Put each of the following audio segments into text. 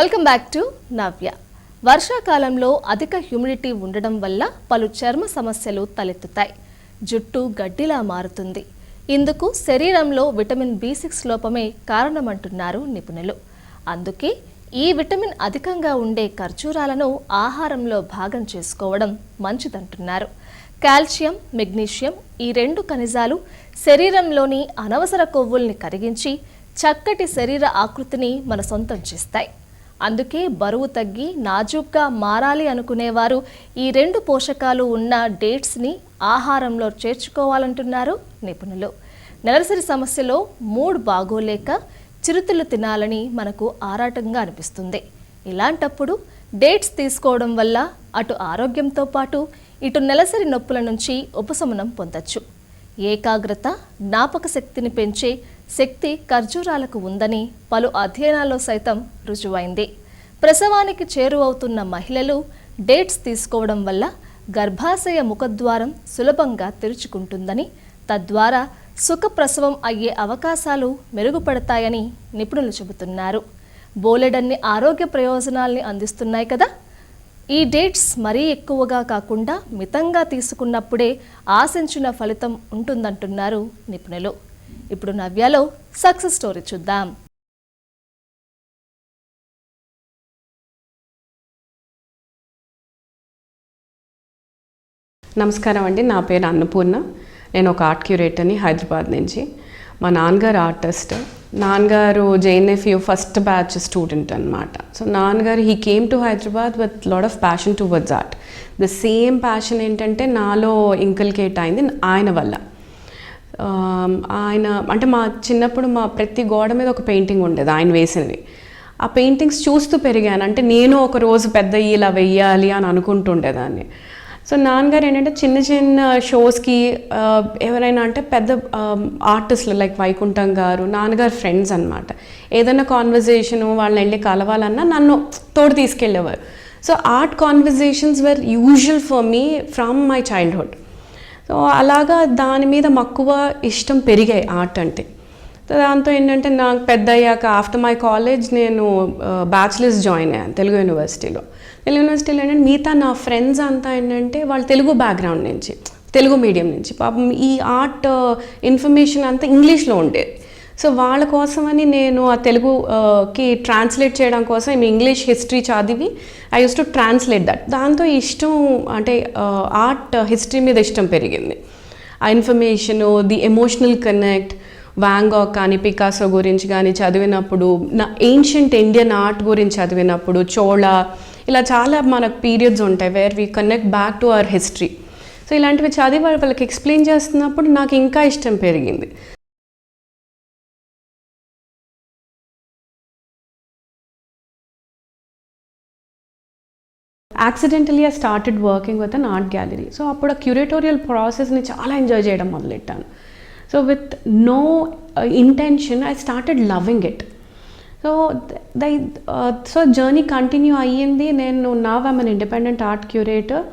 Welcome back to నవ్య వర్షాకాలంలో అధిక humidity ఉండడం వల్ల పలు చర్మ సమస్యలు తలెత్తుతాయి. జుట్టు గడ్డిలా మారుతుంది. ఇందుకు శరీరంలో విటమిన్ బి సిక్స్ లోపమే కారణమంటున్నారు నిపుణులు. అందుకే ఈ విటమిన్ అధికంగా ఉండే ఖర్జూరాలను ఆహారంలో భాగం చేసుకోవడం మంచిదంటున్నారు. కాల్షియం మెగ్నీషియం ఈ రెండు ఖనిజాలు శరీరంలోని అనవసర కొవ్వుల్ని కరిగించి చక్కటి శరీర ఆకృతిని మన సొంతం చేస్తాయి. అందుకే బరువు తగ్గి నాజూగ్గా మారాలి అనుకునేవారు. ఈ రెండు పోషకాలు ఉన్న డేట్స్ని ఆహారంలో చేర్చుకోవాలంటున్నారు నిపుణులు. నెలసరి సమస్యలో మూడ్ బాగోలేక చిరుతిళ్ళు తినాలని మనకు ఆరాటంగా అనిపిస్తుంది. ఇలాంటప్పుడు డేట్స్ తీసుకోవడం వల్ల అటు ఆరోగ్యంతో పాటు ఇటు నెలసరి నొప్పుల నుంచి ఉపశమనం పొందొచ్చు. ఏకాగ్రత జ్ఞాపక శక్తిని పెంచే శక్తి ఖర్జూరాలకు ఉందని పలు అధ్యయనాల్లో సైతం రుజువైంది. ప్రసవానికి చేరువవుతున్న మహిళలు డేట్స్ తీసుకోవడం వల్ల గర్భాశయ ముఖద్వారం సులభంగా తెరుచుకుంటుందని తద్వారా సుఖప్రసవం అయ్యే అవకాశాలు మెరుగుపడతాయని నిపుణులు చెబుతున్నారు. బోలెడన్ని ఆరోగ్య ప్రయోజనాల్ని అందిస్తున్నాయి కదా? ఈ డేట్స్ మరీ ఎక్కువగా కాకుండా మితంగా తీసుకున్నప్పుడే ఆశించిన ఫలితం ఉంటుందంటున్నారు నిపుణులు. ఇప్పుడు నవ్యాలో సక్సెస్ స్టోరీ చూద్దాం. నమస్కారం అండి నా పేరు అన్నపూర్ణ. నేను ఒక ఆర్ట్ క్యూరేటర్ని హైదరాబాద్ నుంచి. మా నాన్నగారు ఆర్టిస్ట్. నాన్నగారు జేఎన్ఎఫ్యూ ఫస్ట్ బ్యాచ్ స్టూడెంట్ అనమాట సో నాన్నగారు he came to Hyderabad with lot of passion towards art the same passion ఏంటంటే నాలో ఇంకల్కేట్ అయింది ఆయన వల్ల. ఆయన అంటే మా చిన్నప్పుడు మా ప్రతి గోడ మీద ఒక పెయింటింగ్ ఉండేది ఆయన వేసినవి. ఆ పెయింటింగ్స్ చూస్తూ పెరిగాను. అంటే నేను ఒక రోజు పెద్ద ఇలా వెయ్యాలి అని అనుకుంటుండేదాన్ని. సో నాన్నగారు ఏంటంటే చిన్న చిన్న షోస్కి ఎవరైనా అంటే పెద్ద ఆర్టిస్టులు లైక్ వైకుంఠం గారు నాన్నగారు ఫ్రెండ్స్ అనమాట ఏదైనా కాన్వర్జేషను వాళ్ళని వెళ్ళి కలవాలన్నా నన్ను తోడు తీసుకెళ్ళేవారు. So art conversations were usual for me from my childhood so అలాగా దాని మీద మక్కువ ఇష్టం పెరిగాయి ఆర్ట్ అంటే. దాంతో ఏంటంటే నాకు పెద్ద అయ్యాక ఆఫ్టర్ మై కాలేజ్ నేను బ్యాచిలర్స్ జాయిన్ అయ్యాను తెలుగు యూనివర్సిటీలో. తెలుగు యూనివర్సిటీలో ఏంటంటే మిగతా నా ఫ్రెండ్స్ అంతా ఏంటంటే వాళ్ళు తెలుగు బ్యాక్గ్రౌండ్ నుంచి తెలుగు మీడియం నుంచి. పాపం ఈ ఆర్ట్ ఇన్ఫర్మేషన్ అంతా ఇంగ్లీష్లో ఉండేది. సో వాళ్ళ కోసమని నేను ఆ తెలుగుకి ట్రాన్స్లేట్ చేయడం కోసం ఇంగ్లీష్ హిస్టరీ చదివి I use to translate that దాంతో ఇష్టం అంటే ఆర్ట్ హిస్టరీ uh, మీద ఇష్టం పెరిగింది. ఆ information the emotional connect Van Gogh కానీ పికాసో గురించి కానీ చదివినప్పుడు నా ఏన్షియంట్ ఇండియన్ ఆర్ట్ గురించి చదివినప్పుడు చోళ ఇలా చాలా మనకు పీరియడ్స్ ఉంటాయి where we connect back to our history so ఇలాంటివి చదివి వాళ్ళకి ఎక్స్ప్లెయిన్ చేస్తున్నప్పుడు నాకు ఇంకా ఇష్టం పెరిగింది. Accidentally I started working with an art gallery so అప్పుడు ఆ క్యూరేటోరియల్ ప్రాసెస్ని చాలా ఎంజాయ్ చేయడం మొదలెట్టాను. So with no intention I started loving it so the so journey continue అయ్యింది. నేను now I'm an independent art curator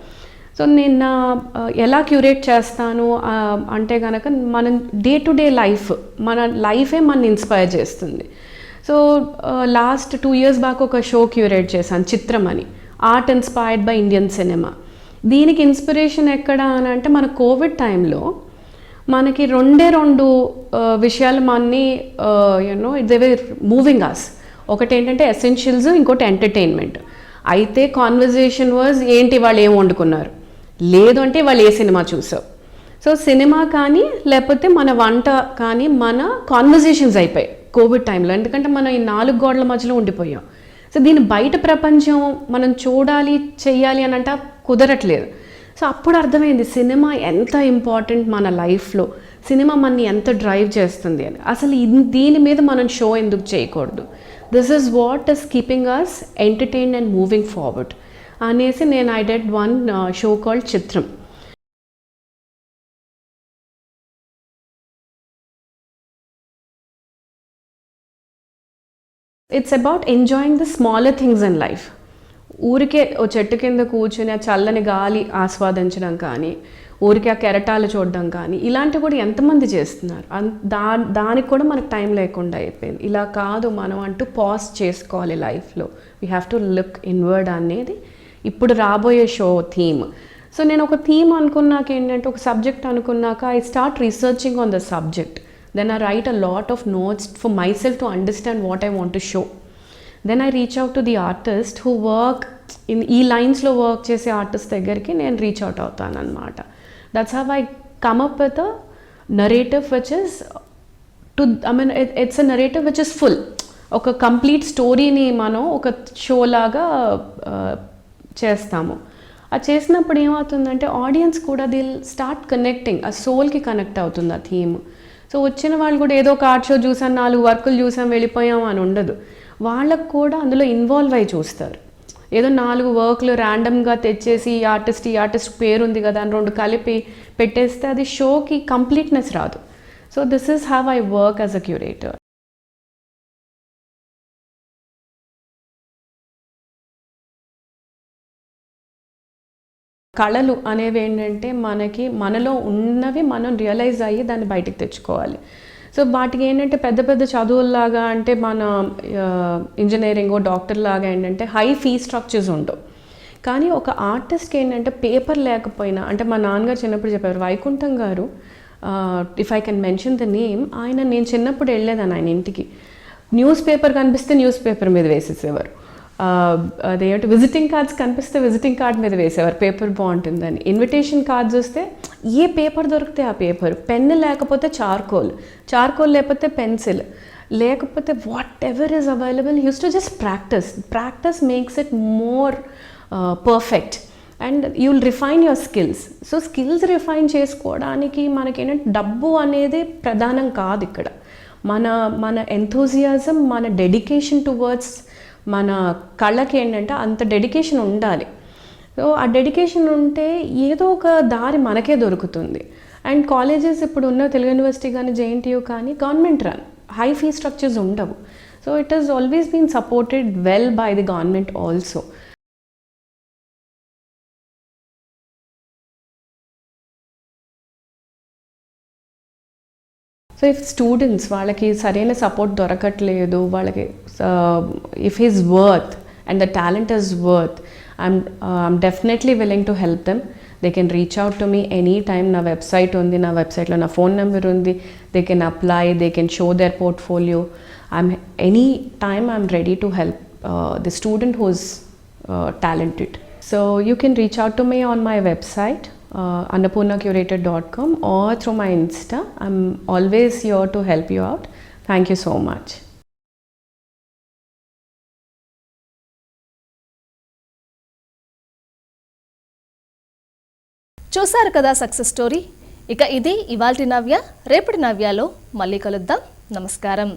so నేను నా uh, ఎలా క్యూరేట్ చేస్తాను? అంటే కనుక మనం డే టు డే లైఫ్ మన లైఫే మన ఇన్స్పైర్ చేస్తుంది. So last two years back ఒక షో క్యూరేట్ చేశాను చిత్రం అని art inspired by Indian cinema. దీనికి ఇన్స్పిరేషన్ ఎక్కడ అని అంటే మన కోవిడ్ టైంలో మనకి రెండే రెండు విషయాలు మన్ని you know they were moving us ఒకటి ఏంటంటే ఎసెన్షియల్స్ ఇంకోటి ఎంటర్టైన్మెంట్ అయితే కాన్వర్జేషన్ వాజ్ ఏంటి వాళ్ళు ఏం వండుకున్నారు? లేదు అంటే వాళ్ళు ఏ సినిమా చూసావు? సో సినిమా కానీ లేకపోతే మన వంట కానీ మన కాన్వర్జేషన్స్ అయిపోయాయి కోవిడ్ టైంలో. ఎందుకంటే మనం ఈ నాలుగు గోడల మధ్యలో ఉండిపోయాం. సో దీని బయట ప్రపంచం మనం చూడాలి చెయ్యాలి అని అంటే కుదరట్లేదు. సో అప్పుడు అర్థమైంది సినిమా ఎంత ఇంపార్టెంట్ మన లైఫ్లో సినిమా మనని ఎంత డ్రైవ్ చేస్తుంది అని. అసలు దీని మీద మనం షో ఎందుకు చేయకూడదు? This is what is keeping us entertain and moving forward అనేసి నేను I did one show called Chitram it's about enjoying the smaller things in life ఊరికే ఓ చెట్టు కింద కూర్చుని ఆ చల్లని గాలి ఆస్వాదించడం కానీ ఊరికే ఆ కెరటాలు చూడడం కానీ ఇలాంటివి కూడా ఎంతమంది చేస్తున్నారు. అన్- దా దానికి కూడా మనకు టైం లేకుండా అయిపోయింది. ఇలా కాదు మనం అంటూ పాజ్ చేసుకోవాలి లైఫ్లో we have to look inward అనేది ఇప్పుడు రాబోయే షో థీమ్ సో నేను ఒక థీమ్ అనుకున్నాక ఏంటంటే ఒక subject అనుకున్నాక I start researching on the subject then I write a lot of notes for myself to understand what I want to show then I reach out to the artist who work in ఈ లైన్స్లో work చేసే artist దగ్గరికి నేను reach out అవుతాను అనమాట that's how I come up with a narrative which is to I mean it's a narrative which is full ఒక complete స్టోరీని మనం ఒక షో లాగా చేస్తాము. అది చేసినప్పుడు ఏమవుతుందంటే ఆడియన్స్ కూడా దిల్ స్టార్ట్ కనెక్టింగ్ ఆ సోల్కి కనెక్ట్ అవుతుంది ఆ థీమ్ సో వచ్చిన వాళ్ళు కూడా ఏదో ఒక ఆర్ట్ షో చూసాం నాలుగు వర్కులు చూసాం వెళ్ళిపోయాం అని ఉండదు. వాళ్ళకు కూడా అందులో ఇన్వాల్వ్ అయి చూస్తారు. ఏదో నాలుగు వర్క్లు ర్యాండమ్గా తెచ్చేసి ఈ ఆర్టిస్ట్ ఈ ఆర్టిస్ట్ పేరు ఉంది కదా అని రెండు కలిపి పెట్టేస్తే అది షోకి కంప్లీట్నెస్ రాదు. So this is how I work as a curator కళలు అనేవి ఏంటంటే మనకి మనలో ఉన్నవి మనం రియలైజ్ అయ్యి దాన్ని బయటికి తెచ్చుకోవాలి. సో వాటికి ఏంటంటే పెద్ద పెద్ద చదువుల్లాగా అంటే మన ఇంజనీరింగ్ డాక్టర్ లాగా ఏంటంటే హై ఫీ స్ట్రక్చర్స్ ఉండవు. కానీ ఒక ఆర్టిస్ట్కి ఏంటంటే పేపర్ లేకపోయినా అంటే మా నాన్నగారు చిన్నప్పుడు చెప్పారు Vaikuntham garu if I can mention the name ఆయన నేను చిన్నప్పుడు వెళ్ళేదాన్ని ఆయన ఇంటికి. న్యూస్ పేపర్ కనిపిస్తే న్యూస్ పేపర్ మీద వేసేసేవారు. అదేంటి విజిటింగ్ కార్డ్స్ కనిపిస్తే విజిటింగ్ కార్డ్ మీద వేసేవారు. పేపర్ బాగుంటుందని. ఇన్విటేషన్ కార్డ్స్ వస్తే ఏ పేపర్ దొరికితే ఆ పేపర్ పెన్ లేకపోతే చార్కోల్ చార్కోల్ లేకపోతే పెన్సిల్ లేకపోతే whatever is available use to just practice practice makes it more perfect and you will refine your skills so skills refine చేసుకోవడానికి మనకేంటంటే డబ్బు అనేది ప్రధానం కాదు ఇక్కడ. మన మన ఎంథూజియాజం మన డెడికేషన్ టువర్డ్స్ మన కళ్ళకి ఏంటంటే అంత డెడికేషన్ ఉండాలి. సో ఆ డెడికేషన్ ఉంటే ఏదో ఒక దారి మనకే దొరుకుతుంది. అండ్ కాలేజెస్ ఇప్పుడు ఉన్న తెలుగు యూనివర్సిటీ కానీ జేఎన్టీయూ కానీ government run. High fee structures ఉండవు. So it is always been supported well by the government also so if students వాళ్ళకి సరైన సపోర్ట్ దొరకట్లేదు వాళ్ళకి if his worth and the talent is worth I'm I'm definitely willing to help them they can reach out to me any time నా website ఉంది నా వెబ్సైట్లో నా phone number ఉంది. They can apply they can show their portfolio I'm any time I'm ready to help the student who's talented so you can reach out to me on my website uh, annapurnacurator.com, or through my Insta. I'm always here to help you out. Thank you so much. చూశారు కదా success story ఇక ఇది ఇవాల్టి నవ్య రేపటి నవ్యాలో మళ్ళీ కలుద్దాం నమస్కారం